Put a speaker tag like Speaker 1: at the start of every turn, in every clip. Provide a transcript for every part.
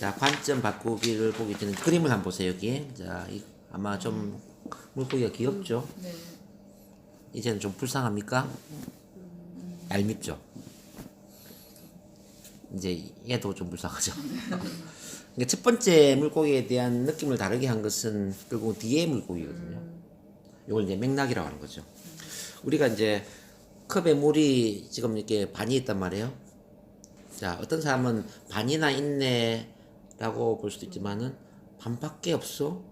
Speaker 1: 자, 관점 바꾸기를 보기 전에 그림을 한번 보세요, 여기. 자, 이, 아마 좀 물고기가 귀엽죠?
Speaker 2: 네.
Speaker 1: 이제는 좀 불쌍합니까? 얄밉죠? 이제 얘도 좀 불쌍하죠? 그러니까 첫 번째 물고기에 대한 느낌을 다르게 한 것은 결국 뒤에 물고기거든요. 이걸 이제 맥락이라고 하는 거죠. 우리가 이제 컵에 물이 지금 이렇게 반이 있단 말이에요. 자, 어떤 사람은 반이나 있네 라고 볼 수도 있지만은 반밖에 없어.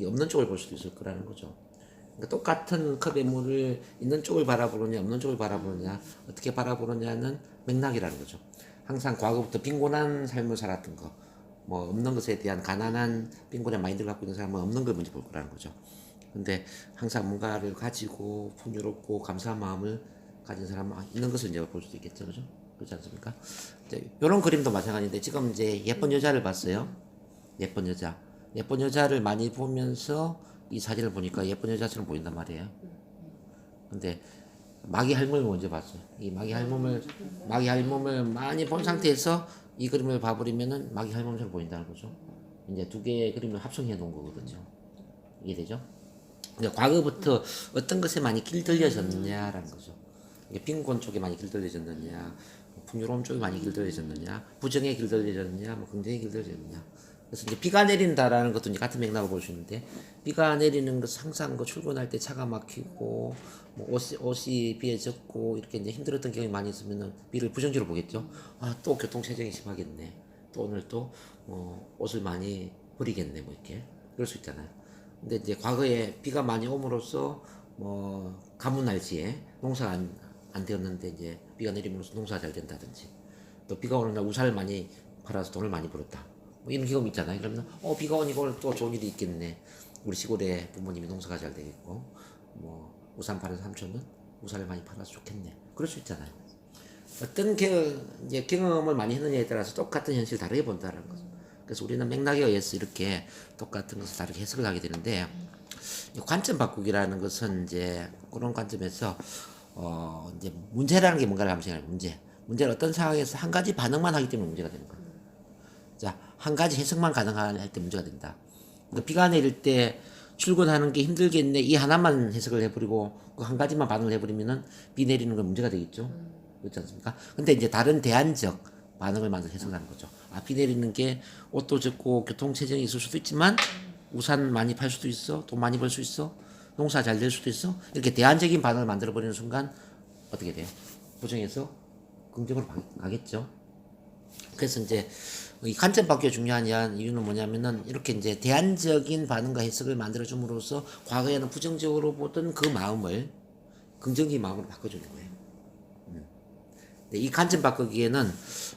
Speaker 1: 이 없는 쪽을 볼 수도 있을 거라는 거죠. 그러니까 똑같은 컵의 물을 있는 쪽을 바라보느냐, 없는 쪽을 바라보느냐, 어떻게 바라보느냐는 맥락이라는 거죠. 항상 과거부터 빈곤한 삶을 살았던 거, 뭐 없는 것에 대한 가난한 빈곤의 마인드를 갖고 있는 사람은 없는 걸 먼저 볼 거라는 거죠. 근데 항상 뭔가를 가지고 풍요롭고 감사한 마음을 가진 사람은 아, 있는 것을 이제 볼 수도 있겠죠, 그죠? 그렇지 않습니까? 이제 이런 그림도 마찬가지인데 지금 이제 예쁜 여자를 봤어요. 예쁜 여자, 예쁜 여자를 많이 보면서 이 사진을 보니까 예쁜 여자처럼 보인단 말이에요. 근데 마귀 할멈을 먼저 봤어요. 이 마귀 할멈을 마귀 할멈을 많이 본 상태에서 이 그림을 봐버리면은 마귀 할멈처럼 보인다는 거죠. 이제 두 개의 그림을 합성해 놓은 거거든요. 이해되죠? 이제 과거부터 어떤 것에 많이 길들여졌느냐라는 거죠. 빈곤 쪽에 많이 길들여졌느냐, 뭐 풍요로움 쪽에 많이 길들여졌느냐, 부정에 길들여졌느냐, 뭐 긍정에 길들여졌느냐. 그래서 이제 비가 내린다라는 것도 이제 같은 맥락으로 볼 수 있는데 비가 내리는 것은 항상 그 출근할 때 차가 막히고 뭐 옷이, 옷이 비에 젖고 이렇게 이제 힘들었던 경험이 많이 있으면은 비를 부정적으로 보겠죠. 아 또 교통 체증이 심하겠네. 또 오늘 또 어, 옷을 많이 버리겠네 뭐 이렇게 그럴 수 있잖아요. 근데 이제 과거에 비가 많이 옴으로써 뭐 가뭄 날씨에 농사가 안, 안 되었는데 이제 비가 내리면서 농사가 잘 된다든지 또 비가 오는 날 우산을 많이 팔아서 돈을 많이 벌었다. 뭐 이런 경험 있잖아요. 그러면 어 비가 오니까 오늘 또 좋은 일이 있겠네. 우리 시골에 부모님이 농사가 잘 되겠고 뭐 우산 파는 삼촌은 우산을 많이 팔아서 좋겠네. 그럴 수 있잖아요. 어떤 겨, 이제 경험을 많이 했느냐에 따라서 똑같은 현실을 다르게 본다는 거죠. 그래서 우리는 맥락에 의해서 이렇게 똑같은 것을 다르게 해석을 하게 되는데 이 관점 바꾸기라는 것은 이제 그런 관점에서 어 이제 문제라는 게 뭔가를 한번 생각해 문제. 문제는 어떤 상황에서 한 가지 반응만 하기 때문에 문제가 되는 거예요. 자, 한 가지 해석만 가능할 때 문제가 된다. 그러니까 비가 내릴 때 출근하는 게 힘들겠네. 이 하나만 해석을 해버리고 그 한 가지만 반응을 해버리면은 비 내리는 건 문제가 되겠죠. 그렇지 않습니까? 근데 이제 다른 대안적 반응을 만들어 해석하는 거죠. 아, 비 내리는 게 옷도 젖고 교통체증이 있을 수도 있지만 우산 많이 팔 수도 있어. 돈 많이 벌 수 있어. 농사 잘 될 수도 있어. 이렇게 대안적인 반응을 만들어 버리는 순간 어떻게 돼요? 부정해서 긍정으로 가- 가겠죠. 그래서 이제 이 관점 바뀌어 중요한 이유는 뭐냐면은 이렇게 이제 대안적인 반응과 해석을 만들어 줌으로써 과거에는 부정적으로 보던 그 마음을 긍정적인 마음으로 바꿔주는 거예요. 음. 이 관점 바꾸기에는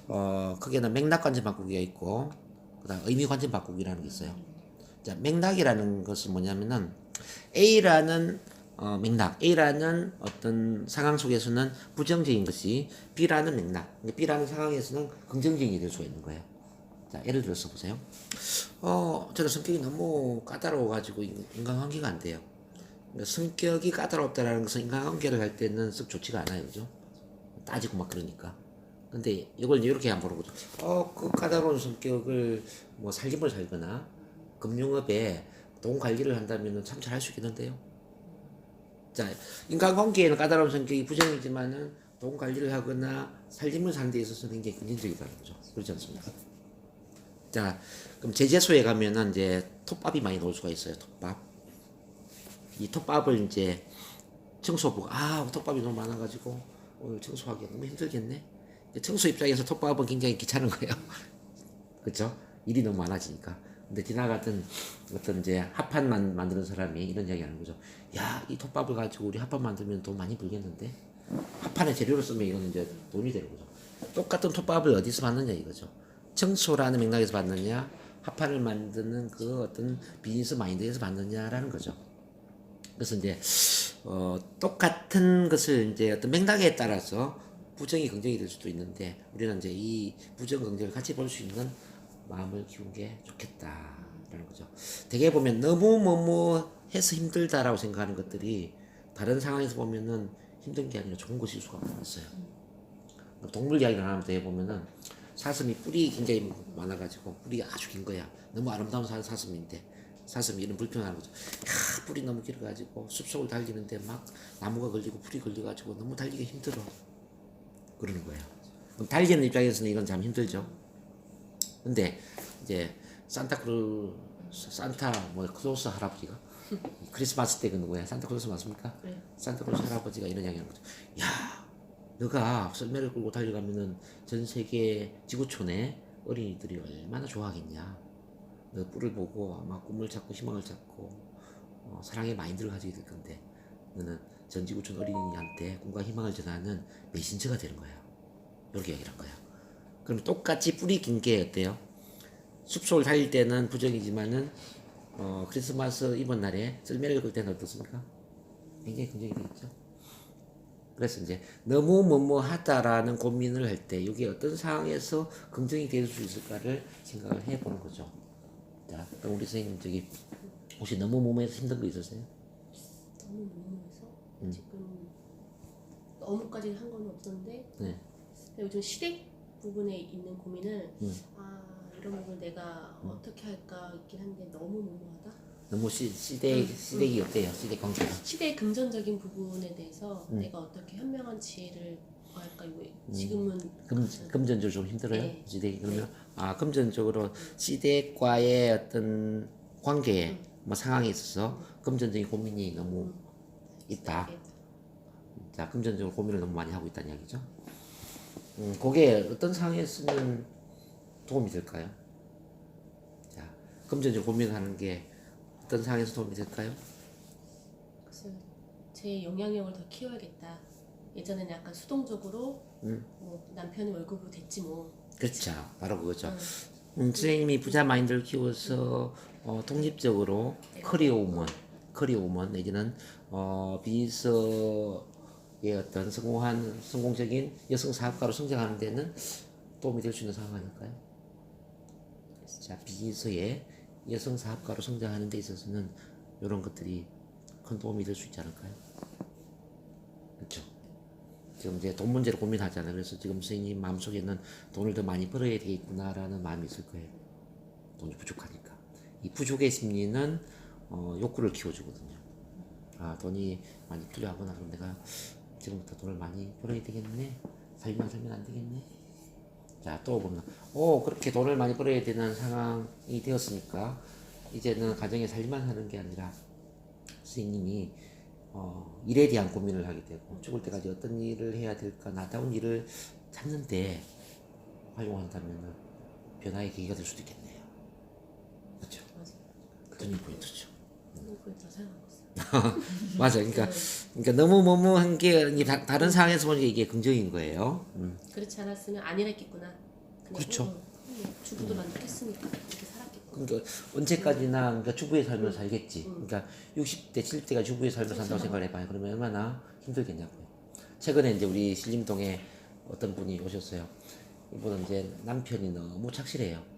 Speaker 1: 어 크게는 맥락 관점 바꾸기가 있고 그다음 의미 관점 바꾸기라는 게 있어요. 자 맥락이라는 것은 뭐냐면은 A라는 어, 맥락, A라는 어떤 상황 속에서는 부정적인 것이 B라는 맥락, B라는 상황에서는 긍정적인 될 수가 있는 거예요. 자, 예를 들어서 보세요. 어, 저는 성격이 너무 까다로워가지고 인- 인간관계가 안 돼요. 그러니까 성격이 까다롭다라는 것은 인간관계를 할 때는 썩 좋지가 않아요, 그죠? 따지고 막 그러니까. 근데 이걸 이렇게 한번 보는 거죠. 어, 그 까다로운 성격을 뭐 살림을 살거나 금융업에 돈 관리를 한다면 참 잘할 수 있겠는데요. 자, 인간관계에는 까다로운 성격이 부정이지만은 돈 관리를 하거나 살림을 사는 데 있어서는 굉장히 긍정적이다는 거죠. 그렇지 않습니까? 자, 그럼 제재소에 가면은 이제 톱밥이 많이 나올 수가 있어요. 톱밥. 이 톱밥을 이제 청소부가 아 톱밥이 너무 많아가지고 오늘 청소하기 너무 힘들겠네. 청소 입장에서 톱밥은 굉장히 귀찮은 거예요. 그렇죠? 일이 너무 많아지니까. 근데 지나가던 어떤 이제 합판 만 만드는 사람이 이런 이야기 하는 거죠. 야, 이 톱밥을 가지고 우리 합판 만들면 돈 많이 벌겠는데? 합판에 재료로 쓰면 이거는 이제 돈이 되는 거죠. 똑같은 톱밥을 어디서 받느냐 이거죠. 청소라는 맥락에서 받느냐, 합판을 만드는 그 어떤 비즈니스 마인드에서 받느냐라는 거죠. 그래서 이제 어, 똑같은 것을 이제 어떤 맥락에 따라서 부정이 긍정이 될 수도 있는데 우리는 이제 이 부정 긍정을 같이 볼 수 있는 마음을 키운 게 좋겠다라는 거죠. 대개 보면 너무 뭐뭐 해서 힘들다라고 생각하는 것들이 다른 상황에서 보면은 힘든 게 아니라 좋은 것일 수가 있어요. 동물 이야기를 하나 더 해보면은 사슴이 뿔이 굉장히 많아가지고 뿔이 아주 긴 거야. 너무 아름다운 사, 사슴인데 사슴이 이런 불평하는 거죠. 야 뿔이 너무 길어가지고 숲속을 달리는데 막 나무가 걸리고 풀이 걸려가지고 너무 달리기 힘들어. 그러는 거예요. 달리는 입장에서는 이건 참 힘들죠. 근데 이제 산타크루 산타 뭐 클로스 할아버지가 크리스마스 때 그 누구야? 산타클로스 맞습니까?
Speaker 2: 네.
Speaker 1: 산타클로스 할아버지가 이런 이야기 하는 거죠. 야, 너가 썰매를 끌고 달려가면은 전 세계 지구촌에 어린이들이 얼마나 좋아하겠냐. 너 뿔을 보고 아마 꿈을 찾고 희망을 찾고 어, 사랑의 마인드를 가지게 될 건데 너는 전 지구촌 어린이한테 꿈과 희망을 전하는 메신저가 되는 거야. 이렇게 얘기를 한 거야. 그럼 똑같이 뿌리 긴 게 어때요? 숲속을 달릴 때는 부정이지만은 어, 크리스마스 이번 날에 썰매를 끌 때는 어떻습니까? 굉장히 긍정이 되겠죠. 그래서 이제 너무 뭐뭐하다라는 고민을 할 때 이게 어떤 상황에서 긍정이 될 수 있을까를 생각을 해보는 거죠. 자, 그럼 우리 선생님 저기 혹시 너무 몸에서 힘든 거 있으세요?
Speaker 2: 너무 무모해서
Speaker 1: 음.
Speaker 2: 지금 너무까지 한 건 없었는데
Speaker 1: 네.
Speaker 2: 요즘 시댁 부분에 있는 고민은
Speaker 1: 음.
Speaker 2: 아 이런 부분 내가 어떻게 할까 있긴 한데 너무 무모하다.
Speaker 1: 너무 시, 시댁 시댁이 어때요? 시댁 관계가?
Speaker 2: 시대의 금전적인 부분에 대해서
Speaker 1: 음.
Speaker 2: 내가 어떻게 현명한 지혜를 구할까 이거 지금은
Speaker 1: 금, 금전적으로 좀 힘들어요?
Speaker 2: 네.
Speaker 1: 시댁이 그러면 아 금전적으로 시댁과의 어떤 관계
Speaker 2: 음.
Speaker 1: 뭐 상황에 있어서 금전적인 고민이 너무 있다.
Speaker 2: 네.
Speaker 1: 자, 금전적으로 고민을 너무 많이 하고 있다는 이야기죠. 음, 그게 어떤 상황에 쓰면 도움이 될까요? 자, 금전적으로 고민하는 게 어떤 상황에서 도움이 될까요?
Speaker 2: 그래서 제 영향력을 더 키워야겠다. 예전에는 약간 수동적으로
Speaker 1: 음.
Speaker 2: 뭐 남편이 월급으로 됐지 뭐.
Speaker 1: 그렇죠. 바로 그거죠.
Speaker 2: 음.
Speaker 1: 음, 선생님이 부자 마인드를 키워서 어, 독립적으로 커리어 우먼, 커리어 우먼 내지는 어, 비서 의 어떤 성공한 성공적인 여성 사업가로 성장하는 데는 도움이 될 수 있는 상황 아닐까요? 자, 비서의 여성 사업가로 성장하는 데 있어서는 이런 것들이 큰 도움이 될 수 있지 않을까요? 그렇죠. 지금 이제 돈 문제로 고민하잖아요. 그래서 지금 선생님 마음속에는 돈을 더 많이 벌어야 되겠구나라는 마음이 있을 거예요. 돈이 부족하니까. 이 부족의 심리는 어, 욕구를 키워주거든요. 아 돈이 많이 필요하구나. 그럼 내가 지금부터 돈을 많이 벌어야 되겠네. 살기만 살면 안 되겠네. 자, 또 보면, 오, 그렇게 돈을 많이 벌어야 되는 상황이 되었으니까, 이제는 가정에 살기만 하는 게 아니라, 선생님이, 어, 일에 대한 고민을 하게 되고, 죽을 때까지 어떤 일을 해야 될까, 나다운 일을 찾는데 활용한다면 변화의 계기가 될 수도 있겠네요. 그렇죠.
Speaker 2: 맞아.
Speaker 1: 그런 포인트죠.
Speaker 2: 생각하고 있어.
Speaker 1: 맞아. 그러니까, 그러니까 너무 뭐뭐한 게 다, 다른 상황에서 보니까 이게 긍정인 거예요. 음.
Speaker 2: 그렇지 않았으면 안 이랬겠구나. 그냥
Speaker 1: 그렇죠.
Speaker 2: 주부도 만족했으니까 이렇게 살았겠구나.
Speaker 1: 그러니까 언제까지나 그러니까 주부의 삶을 살겠지. 그러니까 60대, 70대가 주부의 삶을 산다고 생각을 해봐요. 그러면 얼마나 힘들겠냐고요. 최근에 이제 우리 신림동에 어떤 분이 오셨어요. 이분은 이제 남편이 너무 착실해요.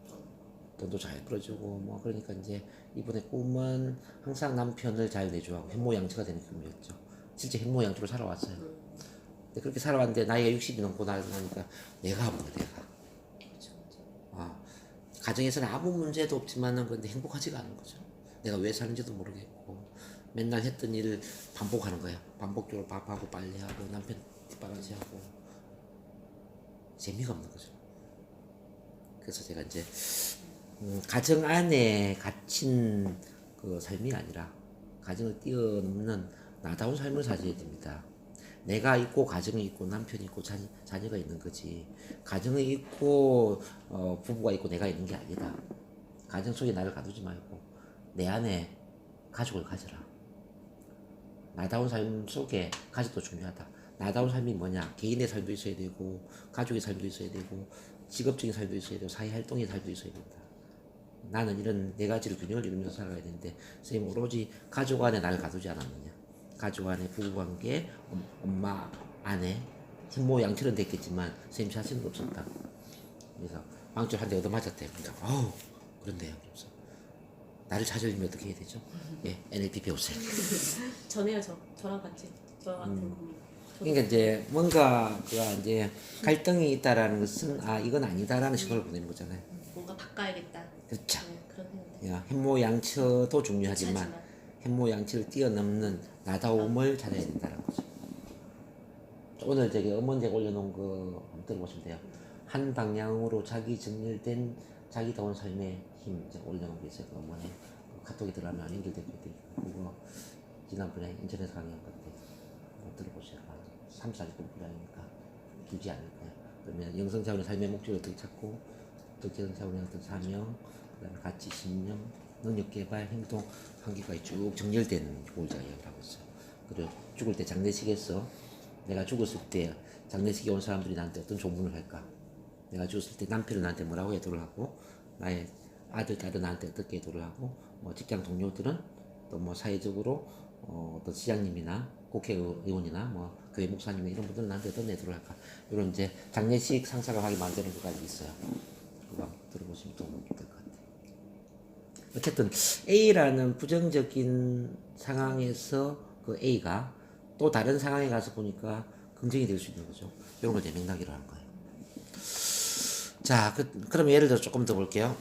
Speaker 1: 돈도 잘 벌어주고 뭐 그러니까 이제 이분의 꿈은 항상 남편을 잘 내조하고 현모양처가 되는 꿈이었죠. 실제 현모양처로 살아왔어요. 근데 그렇게 살아왔는데 나이가 60이 넘고 나니까 내가 거야, 내가.
Speaker 2: 그렇죠, 그렇죠.
Speaker 1: 아, 가정에서는 아무 문제도 없지만은 근데 행복하지가 않은 거죠. 내가 왜 사는지도 모르겠고 맨날 했던 일을 반복하는 거야. 반복적으로 밥하고 빨래하고 남편 뒷바라지하고 재미가 없는 거죠. 그래서 제가 이제 음, 가정 안에 갇힌 그 삶이 아니라 가정을 뛰어넘는 나다운 삶을 사셔야 됩니다. 내가 있고 가정이 있고 남편이 있고 자, 자녀가 있는 거지. 가정이 있고 어, 부부가 있고 내가 있는 게 아니다. 가정 속에 나를 가두지 말고 내 안에 가족을 가져라. 나다운 삶 속에 가족도 중요하다. 나다운 삶이 뭐냐? 개인의 삶도 있어야 되고 가족의 삶도 있어야 되고 직업적인 삶도 있어야 되고 사회 활동의 삶도 있어야 된다. 나는 이런 네 가지를 균형을 이루면서 살아가야 되는데 선생님 오로지 가족 안에 나를 가두지 않았느냐? 가족 안에 부부관계, 엄- 엄마, 아내, 현모 양처럼 됐겠지만 선생님 자신은 없었다. 그래서 방출 한대 얻어맞았대. 그러니까 어우 그런데요. 그래서 나를 찾으려면 어떻게 해야 되죠? 예, NLP 배우세요.
Speaker 2: 전해요 저. 저랑 같이. 저 같은
Speaker 1: 음.
Speaker 2: 고민.
Speaker 1: 그러니까 이제 뭔가 그가 이제 갈등이 있다라는 것은 아 이건 아니다라는 신호를 보내는 거잖아요.
Speaker 2: 뭔가 바꿔야겠다.
Speaker 1: 그렇죠.
Speaker 2: 네.
Speaker 1: 야, 햇모양처도 중요하지만
Speaker 2: 하지만
Speaker 1: 햇모양처를 뛰어넘는 나다움을 찾아야 된다는 거죠. 오늘 저기 음원제가 올려놓은 거 한번 들어보시면 돼요. 한 방향으로 자기 정렬된 자기다운 삶의 힘 제가 올려놓은 게 있어요. 그 음원에 그 카톡에 들어가면 연결될 거예요. 그거 지난번에 인터넷 강의한 건데 들어보세요. 한 3, 40분 분량이니까 길지 않을 거예요. 그러면 영성 차원의 삶의 목적을 어떻게 찾고 덕재성 차원의 어떤 사명, 그다음에 가치, 신념, 능력 개발, 행동 한계까지 쭉 정렬된 골자 이야기를 하고 있어요. 그리고 죽을 때 장례식에서 내가 죽었을 때 장례식에 온 사람들이 나한테 어떤 조문을 할까? 내가 죽었을 때 남편은 나한테 뭐라고 애도를 하고 나의 아들, 딸은 나한테 어떻게 애도를 하고 뭐 직장 동료들은 또 뭐 사회적으로 어, 어떤 시장님이나 국회의원이나 뭐 교회 목사님 이런 분들은 나한테 어떤 애도를 할까? 이런 이제 장례식 상상을 하게 만드는 것까지 있어요. 그거 들어보시면 도움이 될것 같아요. 어쨌든 A라는 부정적인 상황에서 그 A가 또 다른 상황에 가서 보니까 긍정이 될 수 있는 거죠. 이런 걸 이제 맥락이라고 하는 거예요. 자, 그, 그럼 예를 들어 조금 더 볼게요.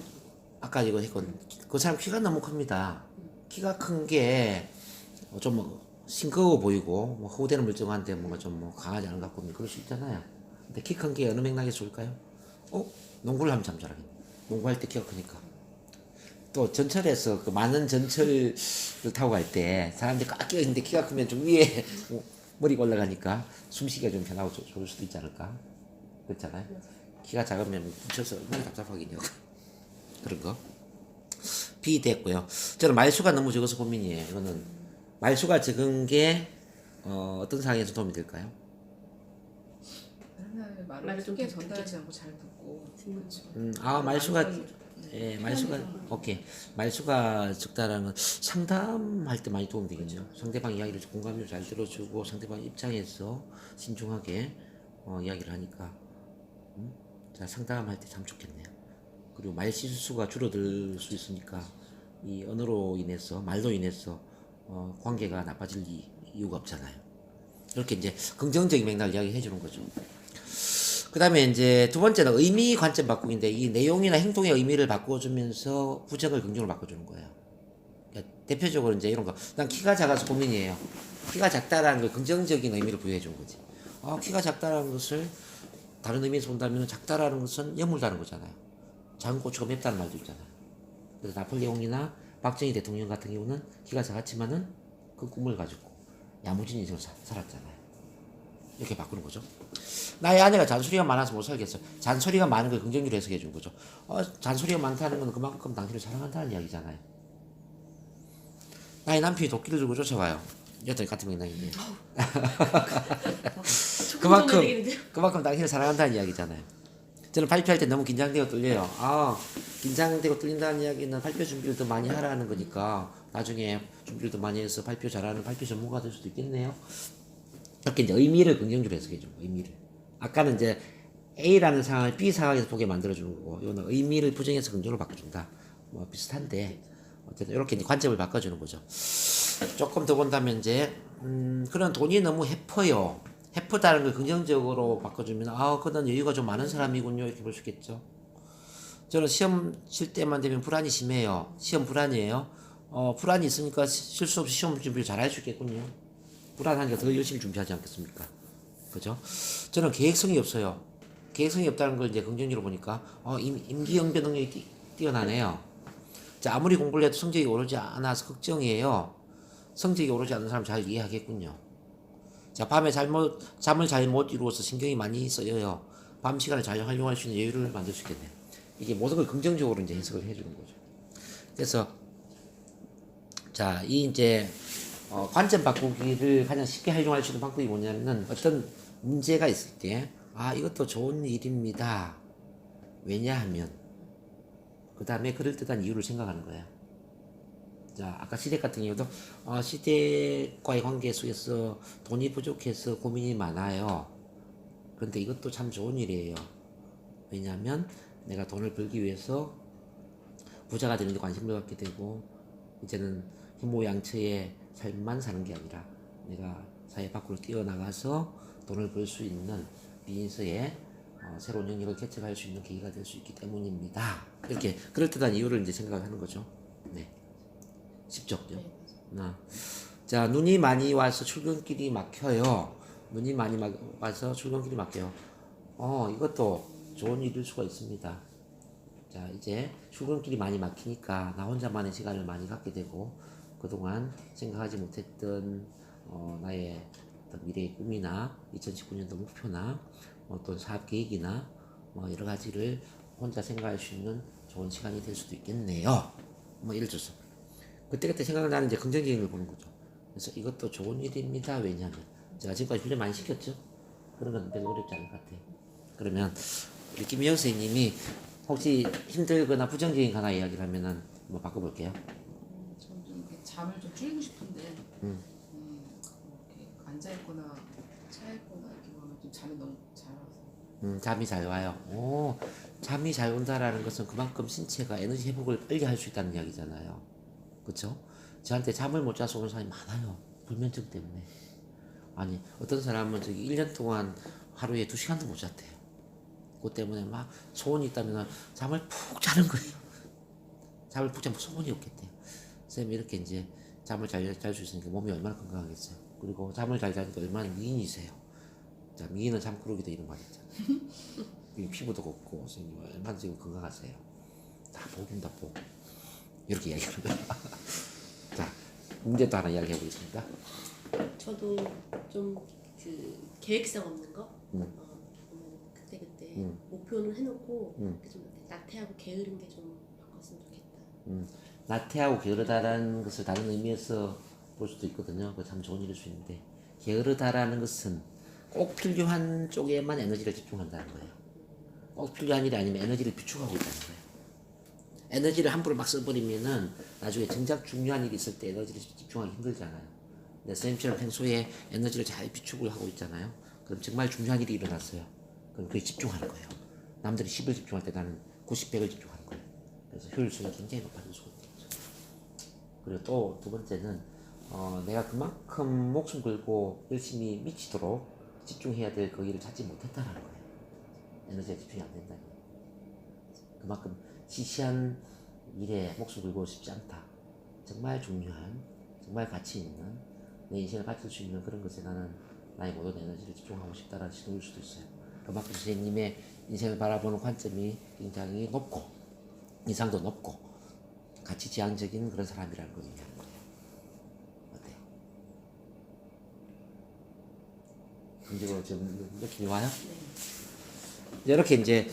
Speaker 1: 아까 이거 했고, 그 사람 키가 너무 큽니다. 키가 큰 게 좀 싱거워 보이고, 뭐 후대는 멀쩡한데 뭔가 좀 뭐 강하지 않은 것 같고, 그럴 수 있잖아요. 근데 키 큰 게 어느 맥락에서 좋을까요? 어? 농구를 하면 참 잘하겠네. 농구할 때 키가 크니까. 또 전철에서 그 많은 전철을 타고 갈 때 사람들이 꽉 끼어 있는데 키가 크면 좀 위에 뭐 머리가 올라가니까 숨쉬기가 좀 편하고 좋- 좋을 수도 있지 않을까? 그렇잖아요. 키가 작으면 뭉쳐서 얼마나 답답하겠냐고. 그런 거. B 됐고요. 저는 말수가 너무 적어서 고민이에요. 이거는 말수가 적은 게 어, 어떤 상황에서 도움이 될까요?
Speaker 3: 말을
Speaker 2: 말을 좀
Speaker 3: 전달하지 않고 잘 듣고 그렇죠.
Speaker 1: 음, 아 말수가 예, 말수가 오케이 말수가 적다라는 건 상담할 때 많이 도움 되겠네요. 상대방 이야기를 공감을 잘 들어주고 상대방 입장에서 신중하게 어, 이야기를 하니까 음? 자 상담할 때 참 좋겠네요. 그리고 말 실수가 줄어들 수 있으니까 이 언어로 인해서 말로 인해서 어, 관계가 나빠질 이, 이유가 없잖아요. 이렇게 이제 긍정적인 맥락을 이야기해 주는 거죠. 그 다음에 이제 두 번째는 의미 관점 바꾸기인데 이 내용이나 행동의 의미를 바꿔주면서 부정을 긍정으로 바꿔주는 거예요. 그러니까 대표적으로 이제 이런 거. 난 키가 작아서 고민이에요. 키가 작다라는 걸 긍정적인 의미를 부여해 준 거지. 아, 키가 작다라는 것을 다른 의미에서 본다면 작다라는 것은 여물다는 거잖아요. 작은 고추가 맵다는 말도 있잖아요. 그래서 나폴레옹이나 박정희 대통령 같은 경우는 키가 작았지만은 그 꿈을 가지고 야무진 인생을 사- 살았잖아요. 이렇게 바꾸는 거죠. 나의 아내가 잔소리가 많아서 못 살겠어. 잔소리가 많은 걸 긍정적으로 해석해 준 거죠. 어, 잔소리가 많다는 건 그만큼 당신을 사랑한다는 이야기잖아요. 나의 남편이 도끼를 들고 쫓아와요. 여튼 같은 맥락인데. 그만큼 그만큼 당신을 사랑한다는 이야기잖아요. 저는 발표할 때 너무 긴장되고 떨려요. 아 긴장되고 떨린다는 이야기는 발표 준비를 더 많이 하라는 거니까 나중에 준비를 더 많이 해서 발표 잘하는 발표 전문가 될 수도 있겠네요. 이렇게 이제 의미를 긍정적으로 해석해 줘. 의미를. 아까는 이제 A라는 상황을 B 상황에서 보게 만들어 주는 거고, 이거는 의미를 부정해서 긍정으로 바꿔준다. 뭐 비슷한데 어쨌든 이렇게 이제 관점을 바꿔주는 거죠. 조금 더 본다면 이제 음, 그런 돈이 너무 해퍼요. 해프다는 걸 긍정적으로 바꿔주면 아 그는 여유가 좀 많은 사람이군요 이렇게 볼 수 있겠죠. 저는 시험 칠 때만 되면 불안이 심해요. 시험 불안이에요. 어 불안이 있으니까 시- 실수 없이 시험 준비를 잘 할 수 있겠군요. 불안하니까 더 열심히 준비하지 않겠습니까? 그죠? 저는 계획성이 없어요. 계획성이 없다는 걸 이제 긍정적으로 보니까 어 임, 임기응변 능력이 뛰, 뛰어나네요. 자 아무리 공부를 해도 성적이 오르지 않아서 걱정이에요. 성적이 오르지 않는 사람 잘 이해하겠군요. 자, 밤에 잘못, 잠을 잘 못 이루어서 신경이 많이 쓰여요. 밤 시간을 잘 활용할 수 있는 여유를 만들 수 있겠네요. 이게 모든 걸 긍정적으로 이제 해석을 해주는 거죠. 그래서, 자, 이 이제, 어, 관점 바꾸기를 가장 쉽게 활용할 수 있는 방법이 뭐냐면은 어떤 문제가 있을 때, 아, 이것도 좋은 일입니다. 왜냐하면, 그 다음에 그럴듯한 이유를 생각하는 거예요. 자, 아까 시댁 같은 경우도 어, 시댁과의 관계 속에서 돈이 부족해서 고민이 많아요. 그런데 이것도 참 좋은 일이에요. 왜냐하면 내가 돈을 벌기 위해서 부자가 되는 데 관심을 갖게 되고 이제는 흰모양처의 삶만 사는 게 아니라 내가 사회 밖으로 뛰어나가서 돈을 벌 수 있는 비즈니스에 어, 새로운 영역을 개척할 수 있는 계기가 될 수 있기 때문입니다. 이렇게 그럴듯한 이유를 이제 생각하는 거죠. 네. 쉽죠?
Speaker 2: 네,
Speaker 1: 나. 자, 눈이 많이 와서 출근길이 막혀요. 눈이 많이 막 와서 출근길이 막혀요. 어, 이것도 좋은 일일 수가 있습니다. 자, 이제 출근길이 많이 막히니까 나 혼자만의 시간을 많이 갖게 되고 그동안 생각하지 못했던 어, 나의 어떤 미래의 꿈이나 2019년도 목표나 어떤 사업 계획이나 뭐 여러 가지를 혼자 생각할 수 있는 좋은 시간이 될 수도 있겠네요. 뭐 예를 들어서 그때그때 생각나는 이제 긍정적인 걸 보는 거죠. 그래서 이것도 좋은 일입니다. 왜냐하면 제가 지금까지 훈련 많이 시켰죠. 그런 건 별로 어렵지 않을 것 같아요. 그러면 우리 김희영 선생님이 혹시 힘들거나 부정적인 하나 이야기를 하면은 뭐 바꿔볼게요.
Speaker 3: 잠을 좀 줄이고 싶은데
Speaker 1: 음.
Speaker 3: 음, 이렇게 앉아 있거나 차 있거나 이렇게 보면 좀 잠이 너무 잘 와서
Speaker 1: 음, 잠이 잘 와요. 오, 잠이 잘 온다라는 것은 그만큼 신체가 에너지 회복을 빨리 할 수 있다는 이야기잖아요. 그쵸? 저한테 잠을 못 자서 오는 사람이 많아요. 불면증 때문에. 아니, 어떤 사람은 저기 1년 동안 하루에 2시간도 못 잤대요. 그것 때문에 막 소원이 있다면 잠을 푹 자는 거예요. 잠을 푹 자면 소원이 없겠대요. 쌤이 이렇게 이제 잠을 잘 잘 수 있으니까 몸이 얼마나 건강하겠어요. 그리고 잠을 잘 자니까 얼마나 미인이세요. 자, 미인은 잠꾸러기도 이런 말 있잖아요. 이 피부도 곱고 선생님 얼마나 지금 건강하세요. 다 복입니다 복. 이렇게 이야기하는 거예요. 자 문제도 하나 이야기해 보겠습니다.
Speaker 2: 저도 좀 그 계획성 없는 거.
Speaker 1: 음.
Speaker 2: 어, 보면 그때 그때
Speaker 1: 음.
Speaker 2: 목표는 해놓고
Speaker 1: 음.
Speaker 2: 좀 나태하고 게으른 게 좀 바꿨으면 좋겠다.
Speaker 1: 나태하고 게으르다라는 것을 다른 의미에서 볼 수도 있거든요. 그 참 좋은 일일 수 있는데 게으르다라는 것은 꼭 필요한 쪽에만 에너지를 집중한다는 거예요. 꼭 필요한 일이 아니면 에너지를 비축하고 있다는 거예요. 에너지를 함부로 막 써버리면은 나중에 정작 중요한 일이 있을 때 에너지를 집중하기 힘들잖아요. 근데 선생님처럼 평소에 에너지를 잘 비축을 하고 있잖아요. 그럼 정말 중요한 일이 일어났어요. 그럼 그게 집중하는 거예요. 남들이 10을 집중할 때 나는 90, 100을 집중하는 거예요. 그래서 효율성이 굉장히 있는 거죠. 그리고 또 두 번째는 어, 내가 그만큼 목숨 걸고 열심히 미치도록 집중해야 될 거기를 찾지 못했다는 거예요. 에너지가 집중이 안 된다는 거예요. 그만큼 시시한 일에 목숨 걸고 싶지 않다. 정말 중요한, 정말 가치 있는 내 인생을 바칠 수 있는 그런 것에 나는 나의 모든 에너지를 집중하고 싶다라는 신호일 수도 있어요. 그만큼 선생님의 인생을 바라보는 관점이 굉장히 높고 인상도 높고 가치 지향적인 그런 사람이라는 거예요. 어때요? 긍정으로 좀 느낌이 와요? 이렇게 이제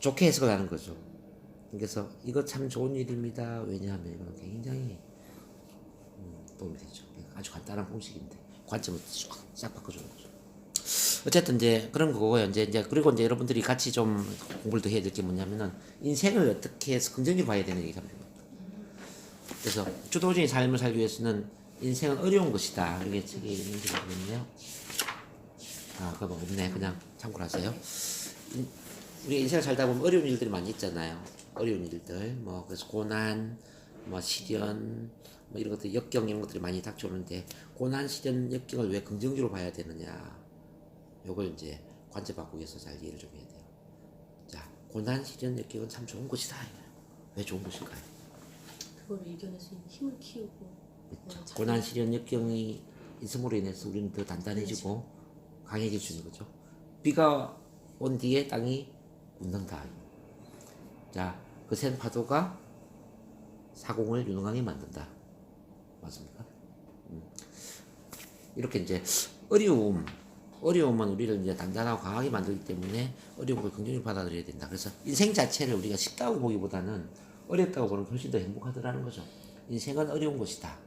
Speaker 1: 좋게 해석을 하는 거죠. 그래서 이거 참 좋은 일입니다. 왜냐하면 이거는 굉장히 음, 도움이 되죠. 아주 간단한 공식인데 관점을 싹, 싹 바꿔주는 거죠. 어쨌든 이제 그런 거고요. 이제 이제 그리고 이제 여러분들이 같이 좀 공부를 더 해야 될 게 뭐냐면은 인생을 어떻게 해서 긍정적으로 봐야 되는 게참 중요합니다. 그래서 주도적인 삶을 살기 위해서는 인생은 어려운 것이다. 이게 책에 있는 게 있거든요. 아, 그거 뭐 없네. 그냥 참고로 하세요. 인- 우리 인생을 살다 보면 어려운 일들이 많이 있잖아요. 어려운 일들, 뭐 그래서 고난, 뭐 시련, 뭐 이런 것들 역경 이런 것들이 많이 닥쳐오는데 고난, 시련, 역경을 왜 긍정적으로 봐야 되느냐? 요걸 이제 바꾸기 위해서 잘 이해를 좀 해야 돼요. 자, 고난, 시련, 역경은 참 좋은 것이다. 왜 좋은 것일까요?
Speaker 2: 그걸 이겨낼 수 있는 힘을 키우고 어, 잘-
Speaker 1: 고난, 시련, 역경이 있음으로 인해서 우리는 더 단단해지고 강해질 수 있는 거죠. 비가 온 뒤에 땅이 굳는다. 자, 그 센 파도가 사공을 유능하게 만든다. 맞습니까? 음. 이렇게 이제 어려움, 어려움은 우리를 이제 단단하고 강하게 만들기 때문에 어려운 걸 긍정적으로 받아들여야 된다. 그래서 인생 자체를 우리가 쉽다고 보기보다는 어렵다고 보는 게 훨씬 더 행복하더라는 거죠. 인생은 어려운 것이다.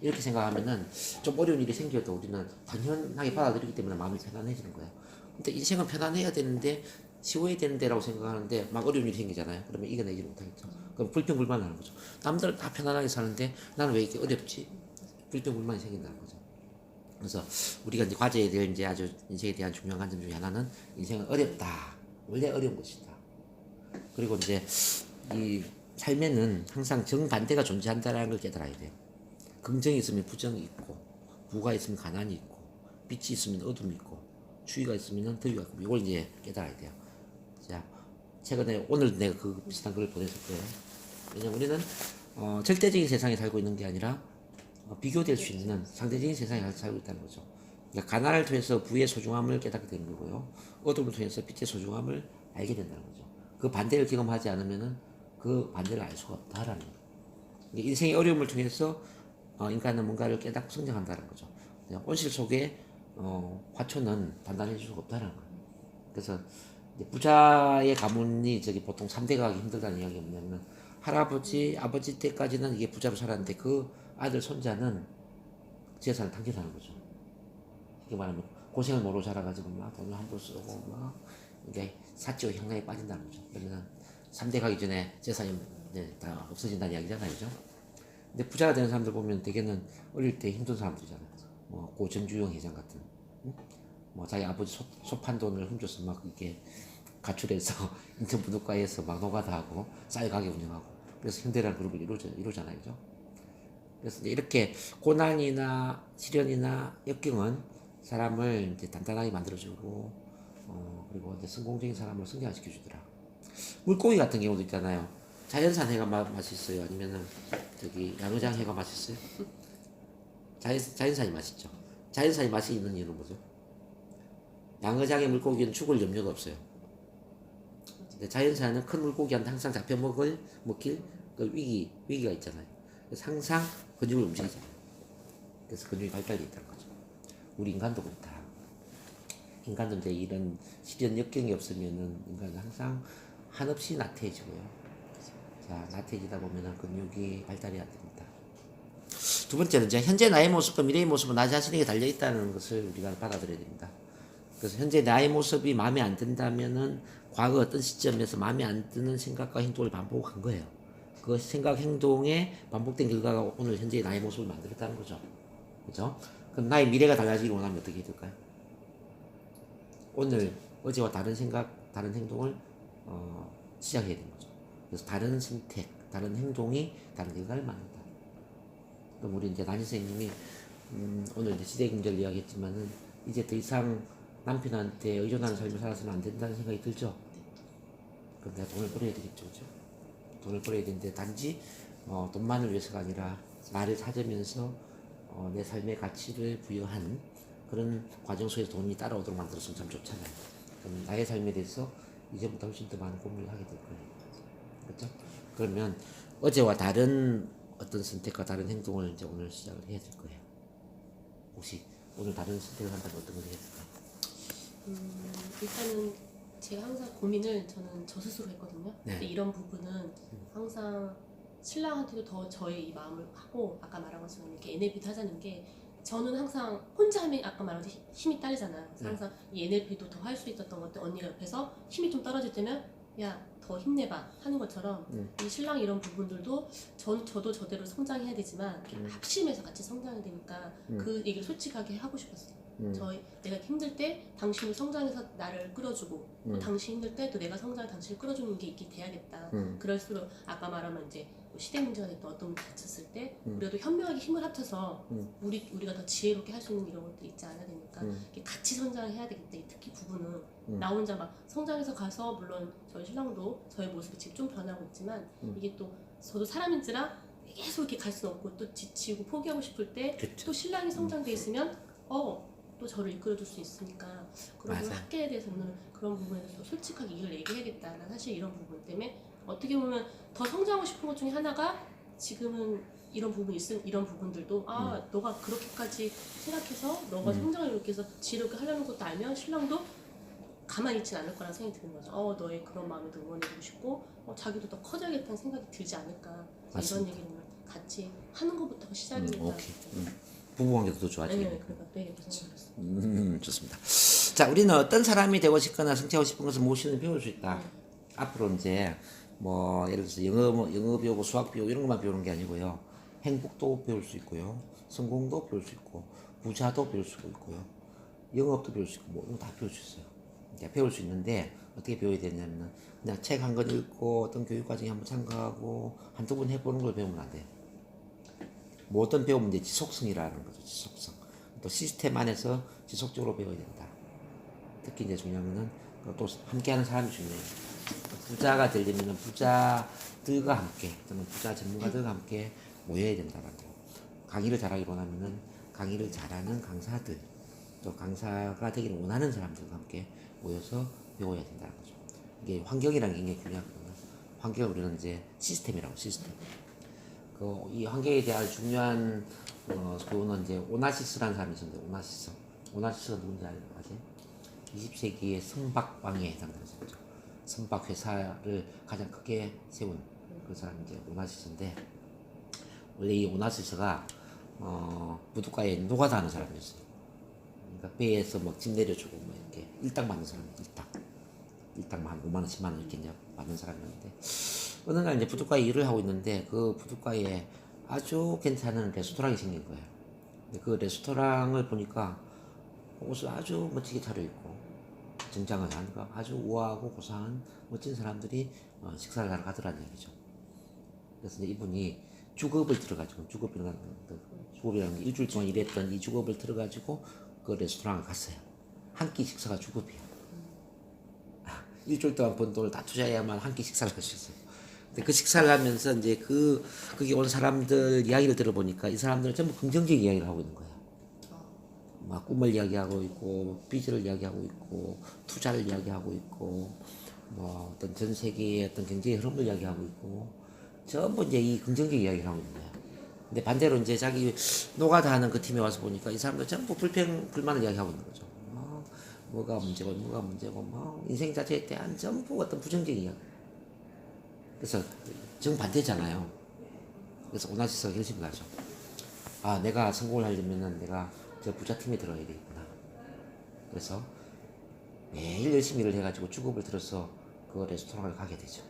Speaker 1: 이렇게 생각하면은 좀 어려운 일이 생겨도 우리는 당연하게 받아들이기 때문에 마음이 편안해지는 거예요. 근데 인생은 편안해야 되는데 쉬워야 되는데라고 생각하는데 막 어려운 일이 생기잖아요. 그러면 이겨내지 못하겠죠. 그럼 불평불만하는 거죠. 남들은 다 편안하게 사는데 나는 왜 이렇게 어렵지? 불평불만이 생긴다는 거죠. 그래서 우리가 이제 과제에 대한 이제 아주 인생에 대한 중요한 관점 중에 하나는 인생은 어렵다. 원래 어려운 것이다. 그리고 이제 이 삶에는 항상 정반대가 존재한다라는 걸 깨달아야 돼요. 긍정이 있으면 부정이 있고, 부가 있으면 가난이 있고, 빛이 있으면 어둠이 있고, 추위가 있으면은 더위가 있고 이걸 이제 깨달아야 돼요. 자, 최근에 오늘 내가 그 비슷한 글을 보냈을 거예요. 왜냐면 우리는 어, 절대적인 세상에 살고 있는 게 아니라 어, 비교될 수 있는 상대적인 세상에 살고 있다는 거죠. 그러니까 가난을 통해서 부의 소중함을 깨닫게 되는 거고요. 어둠을 통해서 빛의 소중함을 알게 된다는 거죠. 그 반대를 경험하지 않으면은 그 반대를 알 수가 없다라는 거예요. 인생의 어려움을 통해서 어, 인간은 뭔가를 깨닫고 성장한다는 거죠. 온실 속에 어, 화초는 단단해질 수가 없다는 거예요. 그래서 부자의 가문이 저기 보통 3대 가기 힘들다는 이야기가 뭐냐면 할아버지, 아버지 때까지는 이게 부자로 살았는데 그 아들, 손자는 재산을 당겨사는 거죠. 이게 말하면 고생을 모르고 자라가지고 막 돈을 함부로 쓰고 막 이게 사치와 형량에 빠진다는 거죠. 그러면 3대 가기 전에 재산이 이제 다 없어진다는 이야기잖아요. 그죠? 근데 부자가 되는 사람들 보면 대개는 어릴 때 힘든 사람들이잖아요. 뭐 고정주영 회장 같은. 응? 뭐 자기 아버지 소, 소판 돈을 훔쳐서 막 이렇게 가출해서 인천 부둣가에서 막 노가다 하고 쌀 가게 운영하고 그래서 현대라는 그룹을 이루자, 이루잖아요. 그죠? 그래서 이렇게 고난이나 시련이나 역경은 사람을 이제 단단하게 만들어주고 어, 그리고 이제 성공적인 사람을 성장시켜주더라. 물고기 같은 경우도 있잖아요. 자연산 해가 마, 맛있어요. 아니면은 저기 양어장 해가 맛있어요. 자연, 자연산이 맛있죠. 자연산이 맛이 있는 이유는 뭐죠? 양어장의 물고기는 죽을 염려가 없어요. 근데 자연산은 큰 물고기한테 항상 잡혀 먹을 먹힐 그 위기 위기가 있잖아요. 그래서 항상 근육을 움직이잖아요. 그래서 근육이 발달돼 있다는 거죠. 우리 인간도 그렇다. 인간도 이제 이런 시련 역경이 없으면은 인간은 항상 한없이 나태해지고요. 자, 나태해지다 보면은 근육이 발달이 안 됩니다. 두 번째는 이제 현재 나의 모습과 미래의 모습은 나 자신에게 달려 있다는 것을 우리가 받아들여야 됩니다. 그래서 현재 나의 모습이 마음에 안 든다면은 과거 어떤 시점에서 마음에 안 드는 생각과 행동을 반복한 거예요. 그 생각 행동에 반복된 결과가 오늘 현재 나의 모습을 만들었다는 거죠. 그죠? 그럼 나의 미래가 달라지기 원하면 어떻게 해야 될까요? 오늘 어제와 다른 생각, 다른 행동을 어, 시작해야 되는 거죠. 그래서 다른 선택, 다른 행동이 다른 결과를 만든다. 그럼 우리 이제 남희 선생님이 음, 오늘 이제 시대 경제를 이야기했지만은 이제 더 이상 남편한테 의존하는 삶을 살아서는 안 된다는 생각이 들죠. 그럼 내가 돈을 벌어야 되겠죠, 그죠? 돈을 벌어야 되는데 단지 어, 돈만을 위해서가 아니라 나를 찾으면서 어, 내 삶의 가치를 부여한 그런 과정 속에서 돈이 따라오도록 만들었으면 참 좋잖아요. 그럼 나의 삶에 대해서 이제부터 훨씬 더 많은 고민을 하게 될 거예요. 그렇죠? 그러면 어제와 다른 어떤 선택과 다른 행동을 이제 오늘 시작을 해야 될 거예요. 혹시 오늘 다른 선택을 한다면 어떤 걸 해야 될까요?
Speaker 2: 음, 일단은 제가 항상 고민을 저는 저 스스로 했거든요.
Speaker 1: 네.
Speaker 2: 근데 이런 부분은 항상 신랑한테도 더 저의 이 마음을 하고 아까 말한 것처럼 이렇게 NLP도 하자는 게 저는 항상 혼자 하면 아까 말한 것처럼 힘이 딸리잖아요. 그래서
Speaker 1: 네.
Speaker 2: 항상 이 NLP도 더 할 수 있었던 것들 언니가 옆에서 힘이 좀 떨어질 때면 야 더 힘내봐 하는 것처럼
Speaker 1: 음.
Speaker 2: 이 신랑 이런 부분들도 전 저도 저대로 성장해야 되지만 이렇게
Speaker 1: 음.
Speaker 2: 합심해서 같이 성장해야 되니까
Speaker 1: 음.
Speaker 2: 그 얘기를 솔직하게 하고 싶었어요.
Speaker 1: 음.
Speaker 2: 저희 내가 힘들 때 당신이 성장해서 나를 끌어주고 또
Speaker 1: 음.
Speaker 2: 당신 힘들 때 또 내가 성장해 당신을 끌어주는 게 있게 돼야겠다.
Speaker 1: 음.
Speaker 2: 그럴수록 아까 말하면 이제 뭐 시대 문제가 됐던 어떤 분이 다쳤을 때
Speaker 1: 음.
Speaker 2: 우리가 또 현명하게 힘을 합쳐서
Speaker 1: 음.
Speaker 2: 우리 우리가 더 지혜롭게 할 수 있는 이런 것들이 있지 않아야 되니까
Speaker 1: 음.
Speaker 2: 같이 성장을 해야 되겠다. 이 특히 부부는
Speaker 1: 음.
Speaker 2: 나 혼자 막 성장해서 가서 물론 저희 신랑도 저의 모습이 지금 좀 변하고 있지만
Speaker 1: 음.
Speaker 2: 이게 또 저도 사람인지라 계속 이렇게 갈 수는 없고 또 지치고 포기하고 싶을 때. 또 신랑이 성장돼 있으면 어 또 저를 이끌어줄 수 있으니까 그런. 학계에 대해서 오늘 그런 부분에 대해서 솔직하게 이걸 얘기해야겠다. 난 사실 이런 부분 때문에 어떻게 보면 더 성장하고 싶은 것 중에 하나가 지금은 이런 부분이 있음 이런 부분들도 아
Speaker 1: 음.
Speaker 2: 너가 그렇게까지 생각해서 너가 성장을 이렇게 해서 지혜롭게 하려는 것도 알면 신랑도 가만히 있진 않을 거라는 생각이 드는 거죠. 어 너의 그런 마음에도 응원해주고 싶고 어, 자기도 더 커져야겠다는 생각이 들지 않을까 이런
Speaker 1: 맞습니다.
Speaker 2: 얘기를 오늘 같이 하는 것부터가
Speaker 1: 음,
Speaker 2: 시작이니까
Speaker 1: 오케이. 음. 부부 관계도 더
Speaker 2: 네,
Speaker 1: 좋아지겠네요.
Speaker 2: 그러니까 그 얘기 생각했어요.
Speaker 1: 음, 좋습니다. 자, 우리는 어떤 사람이 되고 싶거나 성취하고 싶은 것을 무엇이든 배울 수 있다. 앞으로 이제 뭐 예를 들어서 영어 뭐 영어 배우고 수학 배우고 이런 것만 배우는 게 아니고요. 행복도 배울 수 있고요. 성공도 배울 수 있고 부자도 배울 수 있고요. 영업도 배울 수 있고 뭐 이런 거 다 배울 수 있어요. 이제 배울 수 있는데 어떻게 배워야 되냐면 그냥 책 한 권 읽고 어떤 교육 과정에 한번 참가하고 한두 번 해보는 걸 배우면 안 돼요. 모든 배움은 이제 지속성이라는 거죠. 지속성. 또 시스템 안에서 지속적으로 배워야 된다. 특히 이제 중요한 거는 그또 함께하는 사람이 중요해요. 부자가 되려면 부자들과 함께 또는 부자 전문가들과 함께 모여야 된다는 거. 강의를 잘하기 원하면은 강의를 잘하는 강사들 또 강사가 되기를 원하는 사람들과 함께 모여서 배워야 된다는 거죠. 이게 환경이라는 게 굉장히 중요하거든요. 환경을 우리는 이제 시스템이라고 시스템. 그 이 환경에 대한 중요한 어, 교훈은 이제 오나시스라는 사람이 있었는데 오나시스. 오나시스가 누군지 아세요? 20세기의 선박왕에 해당되는 사람이죠. 선박 회사를 가장 크게 세운 그 사람이 이제 오나시스인데 원래 이 오나시스가 어, 부둣가에 노가다 하는 사람이었어요. 그러니까 배에서 뭐짐 내려주고 뭐 이렇게 일당 받는 사람 일당 일당 한 5만 원, 10만 원 이렇게 이제 받는 사람이었는데 어느 날 이제 부둣가에 일을 하고 있는데 그 부둣가에 아주 괜찮은 레스토랑이 생긴 거예요. 그 레스토랑을 보니까 옷을 아주 멋지게 차려입고 정장을 하니까 아주 우아하고 고상한 멋진 사람들이 어, 식사를 하러 가더라는 얘기죠. 그래서 이분이 주급을 들어가지고 주급이라는 거, 주급이라는 게 일주일 동안 일했던 이 주급을 들어가지고 그 레스토랑을 갔어요. 한 끼 식사가 주급이야. 아, 일주일 동안 번 돈을 다 투자해야만 한 끼 식사를 할 수 있어요. 근데 그 식사를 하면서 이제 그 거기 온 사람들 이야기를 들어보니까 이 사람들은 전부 긍정적인 이야기를 하고 있는 거예요. 막 꿈을 이야기하고 있고 빚을 이야기하고 있고 투자를 이야기하고 있고 뭐 어떤 전 세계의 어떤 경제의 흐름을 이야기하고 있고 전부 이제 이 긍정적 이야기를 하고 있는 거예요. 근데 반대로 이제 자기 노가다 하는 그 팀에 와서 보니까 이 사람들 전부 불평 불만을 이야기하고 있는 거죠. 뭐, 뭐가 문제고 뭐가 문제고 뭐 인생 자체에 대한 전부 어떤 부정적인 이야기. 그래서 정반대잖아요. 그래서 오나시스가 결심을 하죠. 아, 내가 성공을 하려면은 내가 저 부자팀에 들어야 되겠구나. 그래서 매일 열심히 일을 해가지고 주급을 들어서 그 레스토랑을 가게 되죠.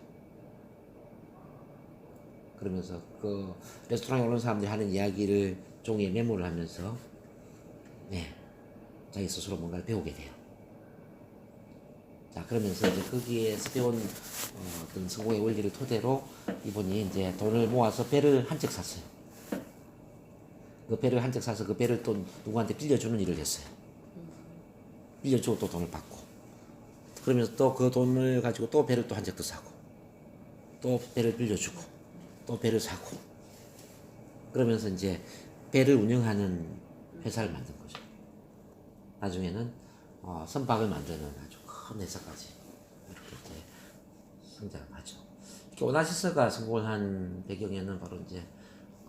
Speaker 1: 그러면서 그 레스토랑에 오는 사람들이 하는 이야기를 종이에 메모를 하면서 네, 자기 스스로 뭔가를 배우게 돼요. 자, 그러면서 이제 거기에서 배운 어, 어떤 성공의 원리를 토대로 이분이 이제 돈을 모아서 배를 한 척 샀어요. 그 배를 한척 사서 그 배를 또 누구한테 빌려주는 일을 했어요. 빌려주고 또 돈을 받고. 그러면서 또 그 돈을 가지고 또 배를 또한척더 사고. 또 배를 빌려주고. 또 배를 사고. 그러면서 이제 배를 운영하는 회사를 만든 거죠. 나중에는 어, 선박을 만드는 아주 큰 회사까지 이렇게 이제 성장을 하죠. 이렇게 오나시스가 성공을 한 배경에는 바로 이제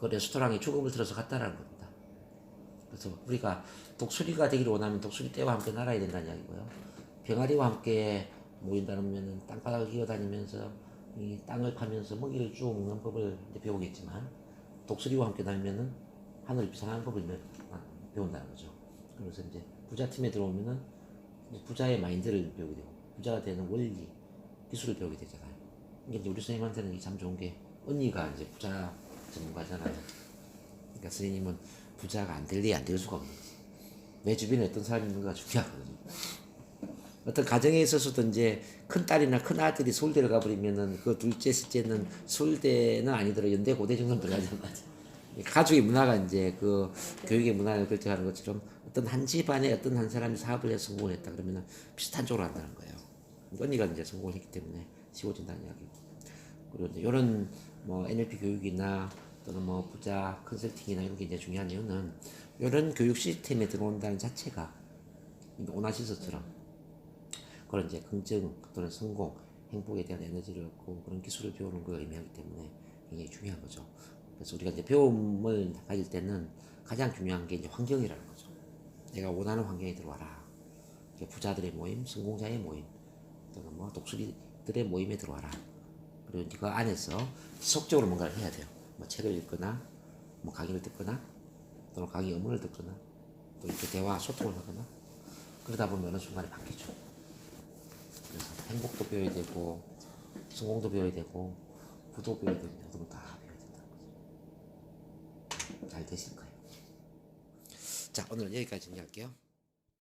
Speaker 1: 그 레스토랑에 주급을 들어서 갔다라는 겁니다. 그래서 우리가 독수리가 되기를 원하면 독수리 떼와 함께 날아야 된다는 이야기고요. 병아리와 함께 모인다면 땅바닥을 기어다니면서 이 땅을 파면서 먹이를 쭉 먹는 법을 배우겠지만 독수리와 함께 다니면은 하늘을 비상하는 법을 배- 아, 배운다는 거죠. 그래서 이제 부자 팀에 들어오면은 부자의 마인드를 배우게 되고 부자가 되는 원리, 기술을 배우게 되잖아요. 이게 우리 선생님한테는 참 좋은 게 언니가 이제 부자 전문가잖아요. 그러니까 선생님은 부자가 안 될리 안 될 수가 없는 거지. 내 주변에 어떤 사람이 있는가 중요하거든요. 어떤 가정에 있어서도 이제 큰 딸이나 큰 아들이 서울대를 가버리면은 그 둘째, 셋째는 서울대는 아니더라도 연대, 고대 정도는 들어가잖아요. 가족의 문화가 이제 그 교육의 문화를 결정하는 것처럼 어떤 한 집안에 어떤 한 사람이 사업을 해서 성공을 했다 그러면은 비슷한 쪽으로 한다는 거예요. 언니가 이제 성공을 했기 때문에 쉬워진다는 이야기고. 그리고 이런 뭐 NLP 교육이나 또는 뭐 부자 컨설팅이나 이런 게 이제 중요한 이유는 이런 교육 시스템에 들어온다는 자체가 오나시스처럼 그런 이제 긍정 또는 성공, 행복에 대한 에너지를 얻고 그런 기술을 배우는 걸 의미하기 때문에 굉장히 중요한 거죠. 그래서 우리가 이제 배움을 가질 때는 가장 중요한 게 이제 환경이라는 거죠. 내가 원하는 환경에 들어와라. 부자들의 모임, 성공자의 모임, 또는 뭐 독수리들의 모임에 들어와라. 그리고 그 안에서 지속적으로 뭔가를 해야 돼요. 뭐 책을 읽거나, 뭐 강의를 듣거나, 또는 강의 의문을 듣거나, 또 이렇게 대화, 소통을 하거나, 그러다 보면 순간에 바뀌죠. 그래서 행복도 배워야 되고, 성공도 배워야 되고, 부도 배워야 되고, 모든 걸다 배워야 된다는 거죠. 잘 되실 거예요. 자, 오늘 여기까지 정리할게요.